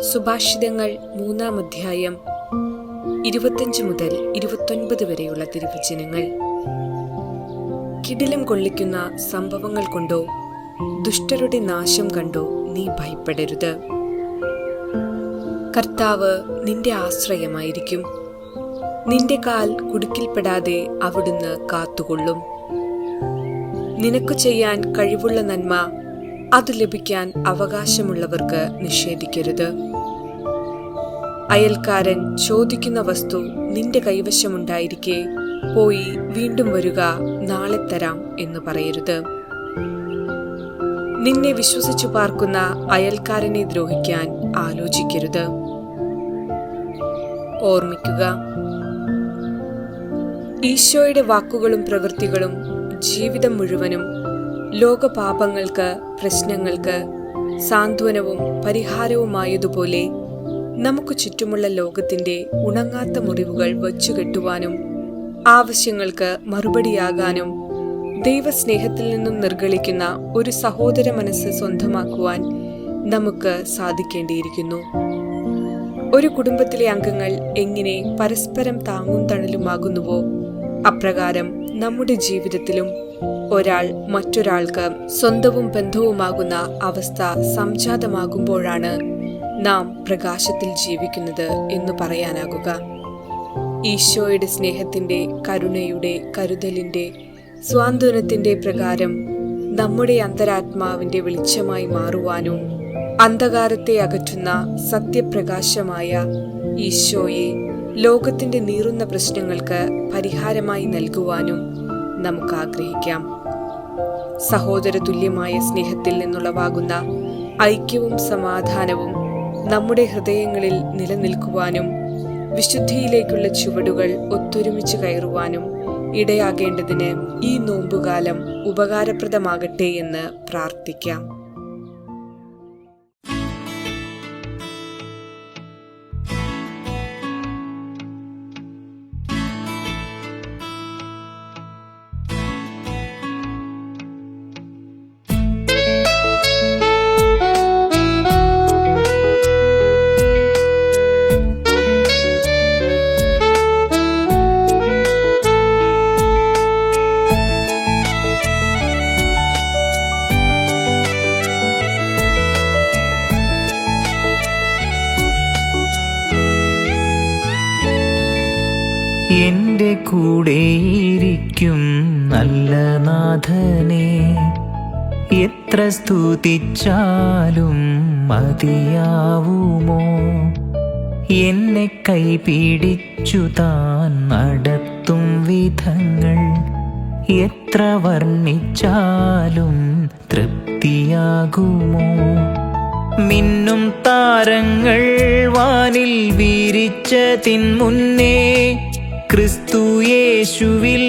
സുഭാഷിതങ്ങൾ മൂന്നാം അധ്യായം ഇരുപത്തഞ്ച് മുതൽ ഇരുപത്തൊൻപത് വരെയുള്ള തിരുവചനങ്ങൾ. കിടിലം കൊള്ളിക്കുന്ന സംഭവങ്ങൾ കൊണ്ടോ ദുഷ്ടരുടെ നാശം കണ്ടോ നീ ഭയപ്പെടരുത്. കർത്താവ് നിന്റെ ആശ്രയമായിരിക്കും. നിന്റെ കാൽ കുടുക്കിൽപ്പെടാതെ അവിടുന്ന് കാത്തുകൊള്ളും. നിനക്കു ചെയ്യാൻ കഴിവുള്ള നന്മ അത് ലഭിക്കാൻ അവകാശമുള്ളവർക്ക് നിഷേധിക്കരുത്. അയൽക്കാരൻ ചോദിക്കുന്ന വസ്തു നിന്റെ കൈവശമുണ്ടായിരിക്കെ പോയി വീണ്ടും വരിക നാളെ തരാം എന്ന് പറയരുത്. നിന്നെ വിശ്വസിച്ചു പാർക്കുന്ന അയൽക്കാരനെ ദ്രോഹിക്കാൻ ആലോചിക്കരുത്. ഓർമ്മിക്കുക ഈശോയുടെ വാക്കുകളും പ്രവൃത്തികളും ജീവിതം മുഴുവനും ലോകപാപങ്ങൾക്ക് പ്രശ്നങ്ങൾക്ക് സാന്ത്വനവും പരിഹാരവുമായതുപോലെ നമുക്ക് ചുറ്റുമുള്ള ലോകത്തിന്റെ ഉണങ്ങാത്ത മുറിവുകൾ വച്ചുകെട്ടുവാനും ആവശ്യങ്ങൾക്ക് മറുപടിയാകാനും ദൈവസ്നേഹത്തിൽ നിന്നും നിർഗളിക്കുന്ന ഒരു സഹോദര മനസ്സ് സ്വന്തമാക്കുവാൻ നമുക്ക് സാധിക്കേണ്ടിയിരിക്കുന്നു. ഒരു കുടുംബത്തിലെ അംഗങ്ങൾ എങ്ങനെ പരസ്പരം താങ്ങും തണലുമാകുന്നുവോ അപ്രകാരം നമ്മുടെ ജീവിതത്തിലും ഒരാൾ മറ്റൊരാൾക്ക് സ്വന്തവും ബന്ധവുമാകുന്ന അവസ്ഥ സംജാതമാകുമ്പോഴാണ് നാം പ്രകാശത്തിൽ ജീവിക്കുന്നത് എന്ന് പറയാനാകുക. ഈശോയുടെ സ്നേഹത്തിന്റെ കരുണയുടെ കരുതലിന്റെ സ്വാന്തനത്തിന്റെ പ്രകാരം നമ്മുടെ അന്തരാത്മാവിന്റെ വെളിച്ചമായി മാറുവാനും അന്ധകാരത്തെ അകറ്റുന്ന സത്യപ്രകാശമായ ഈശോയെ ലോകത്തിന്റെ നീറുന്ന പ്രശ്നങ്ങൾക്ക് പരിഹാരമായി നൽകുവാനും നമുക്ക് ആഗ്രഹിക്കാം. സഹോദര തുല്യമായ സ്നേഹത്തിൽ നിന്നുളവാകുന്ന ഐക്യവും സമാധാനവും നമ്മുടെ ഹൃദയങ്ങളിൽ നിലനിൽക്കുവാനും വിശുദ്ധിയിലേക്കുള്ള ചുവടുകൾ ഒത്തൊരുമിച്ച് കയറുവാനും ഇടയാകേണ്ടതിന് ഈ നോമ്പുകാലം ഉപകാരപ്രദമാകട്ടെ എന്ന് പ്രാർത്ഥിക്കാം. കൂടെയിരിക്കും നല്ല നാഥനെ. എത്ര സ്തുതിച്ചാലും മതിയാവുമോ? എന്നെ കൈപിടിച്ചു താൻ നടത്തും വിധങ്ങൾ. എത്ര വർണിച്ചാലും തൃപ്തിയാകുമോ? മിന്നും താരങ്ങൾ വാനിൽ വീരിച്ചതിൻ മുന്നേ ക്രിസ്തു യേശുവിൽ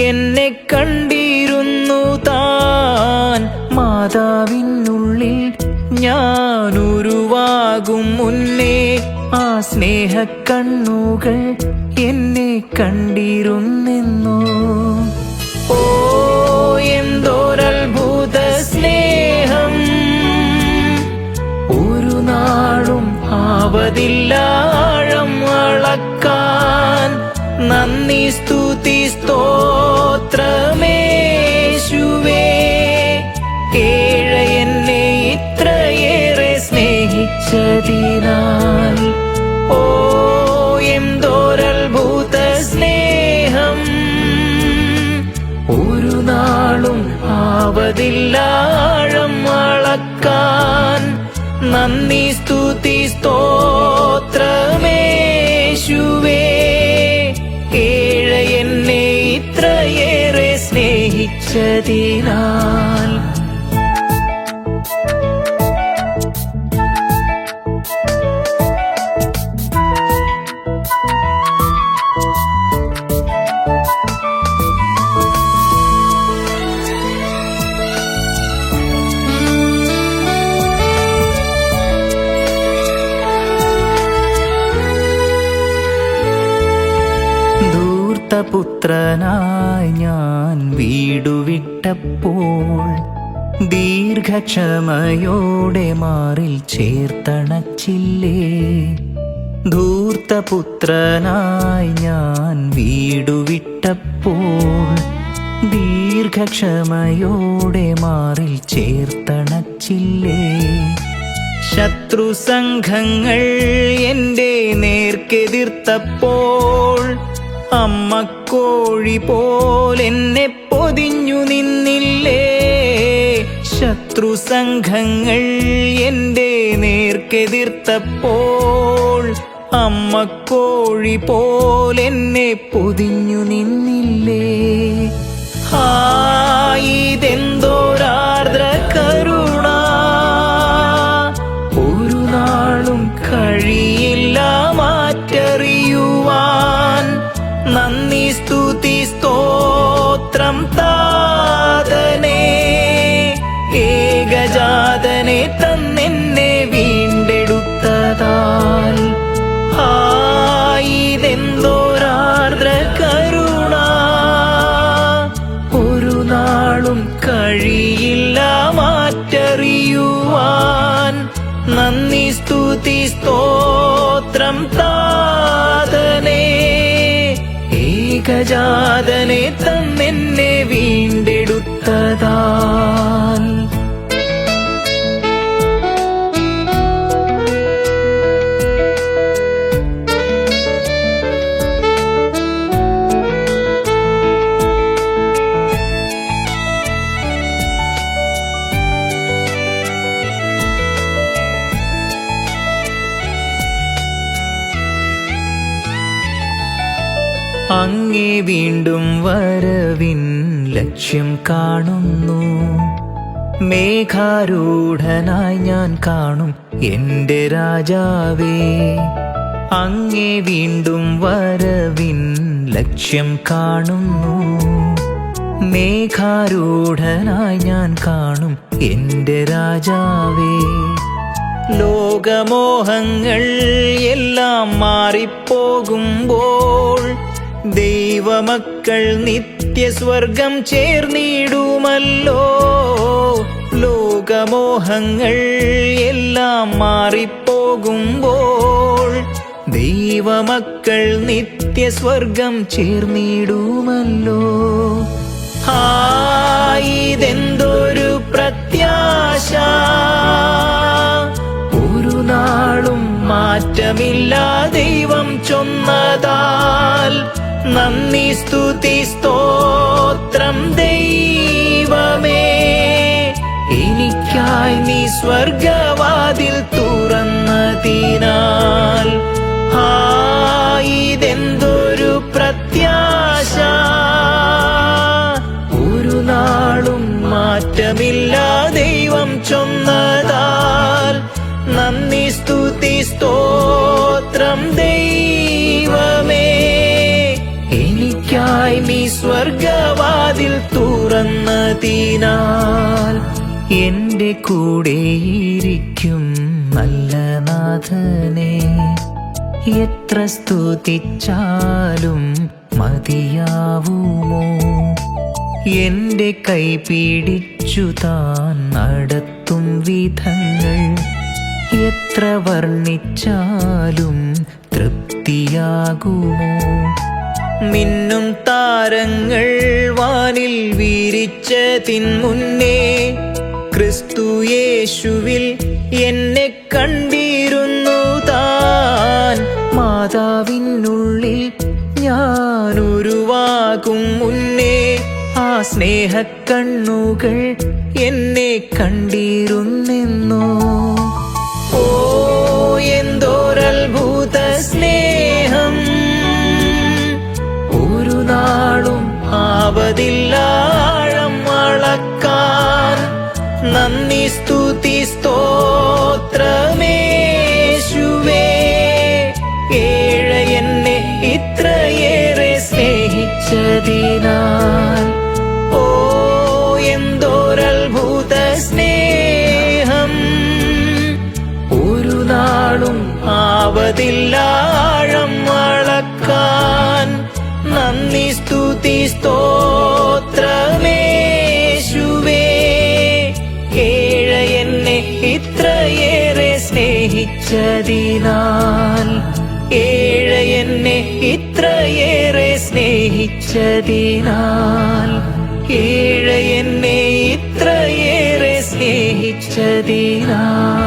എന്നെ കണ്ടിരുന്നു താൻ. മാതാവിനുള്ളിൽ ഞാൻ ഉരുവാകും മുന്നേ ആ സ്നേഹ കണ്ണുകൾ എന്നെ കണ്ടിരുന്നെന്നോ സ്തോത്രമേശുവേ ഏഴ എന്നെ ഇത്രയേറെ സ്നേഹിച്ചതിനാൽ. ഓ സ്നേഹം ഒരു നാളും ആവതില്ലാഴം അളക്കാൻ നന്ദി സ്തുതി സ്നേഹിച്ചതിനാൽ ധൂർത്തപുത്രനായി ഞാൻ വീടുവിട്ടപ്പോൾ ദീർഘക്ഷമയോടെ മാറിൽ ചേർത്തണച്ചില്ലേ? ധൂർത്തപുത്രനായി ഞാൻ വീടുവിട്ടപ്പോൾ ദീർഘക്ഷമയോടെ മാറിൽ ചേർത്തണച്ചില്ലേ? ശത്രു സംഘങ്ങൾ എന്റെ നേർക്കെതിർത്തപ്പോൾ അമ്മക്കോഴി പോലെന്നെ പൊതിഞ്ഞു നിന്നില്ലേ? ശത്രു സംഘങ്ങൾ എന്റെ നേർക്കെതിർത്തപ്പോൾ അമ്മ കോഴി പോലെന്നെ പൊതിഞ്ഞു നിന്നില്ലേ? ഹായിതെന്തോരാർദ്ര നന്ദി സ്തുതി സ്തോത്രം താതനെ. ഏകജാതനെ തന്നെന്നെ വീണ്ടെടുത്തതാൽ. ആയിതെന്തോരാർദ്ര കരുണ. ഒരു നാളും കഴിയില്ല മാറ്ററിയുവാൻ. നന്ദി സ്തുതി സ്തോത്രം താതനെ ഏകജാതനെ തന്നെന്നെ വീണ്ടെടുത്തതാൽ അങ്ങേ വീണ്ടും വരവിൻ ലക്ഷ്യം കാണുന്നു. മേഘാരൂഢനായി ഞാൻ കാണും എന്റെ രാജാവേ. അങ്ങേ വീണ്ടും വരവിൻ ലക്ഷ്യം കാണുന്നു. മേഘാരൂഢനായി ഞാൻ കാണും എന്റെ രാജാവേ. ലോകമോഹങ്ങൾ എല്ലാം മാറിപ്പോകുമ്പോൾ ദൈവമക്കൾ നിത്യസ്വർഗം ചേർന്നിടുമല്ലോ. ലോകമോഹങ്ങൾ എല്ലാം മാറിപ്പോകുമ്പോൾ ദൈവമക്കൾ നിത്യസ്വർഗം ചേർന്നിടുമല്ലോ. ഹായിതെന്തൊരു പ്രത്യാശ. മാറ്റമില്ല ദൈവം ചൊന്നതാൽ നന്ദി സ്തുതി സ്തോത്രം ദൈവമേ. എനിക്കായി നീ സ്വർഗവാതിൽ തുറന്നതിനാൽ ആ ഇതെന്തൊരു ഒരു സ്തോത്രം ദൈവമേ. എനിക്കായി നീ സ്വർഗവാതിൽ തുറന്നതിനാൽ എന്റെ കൂടെയിരിക്കും നല്ല നാഥനെ. എത്ര സ്തുതിച്ചാലും മതിയാവുമോ? എന്റെ കൈ പിടിച്ചു താൻ നടത്തും വിധങ്ങൾ. എത്ര വർണിച്ചാലും തൃപ്തിയാകുമോ? മിന്നും താരങ്ങൾ വാനിൽ വീരിച്ചതിൻ മുന്നേ ക്രിസ്തു യേശുവിൽ എന്നെ കണ്ടിരുന്നു താൻ. മാതാവിനുള്ളിൽ ഞാനുരുവാകും മുന്നേ ആ സ്നേഹക്കണ്ണുകൾ എന്നെ കണ്ടിരുന്നെന്നോ? സ്നേഹം? ഒരു നാളും ആവതില്ലാഴം അളക്കാൻ നന്ദി സ്തുതി സ്തോത്രമേശുവേ. ഏഴ എന്നെ ഇത്രയേറെ സ്നേഹിച്ചതിനാൽ അറിവതില്ലാഴം അളക്കാൻ നന്ദി സ്തുതി സ്തോത്രമേശുവേ. കേഴ എന്നെ ഇത്രയേറെ സ്നേഹിച്ചതിനാൽ. ഏഴ എന്നെ ഇത്രയേറെ സ്നേഹിച്ചതിനാൽ. ഏഴ എന്നെ ഇത്രയേറെ സ്നേഹിച്ചതിനാൽ.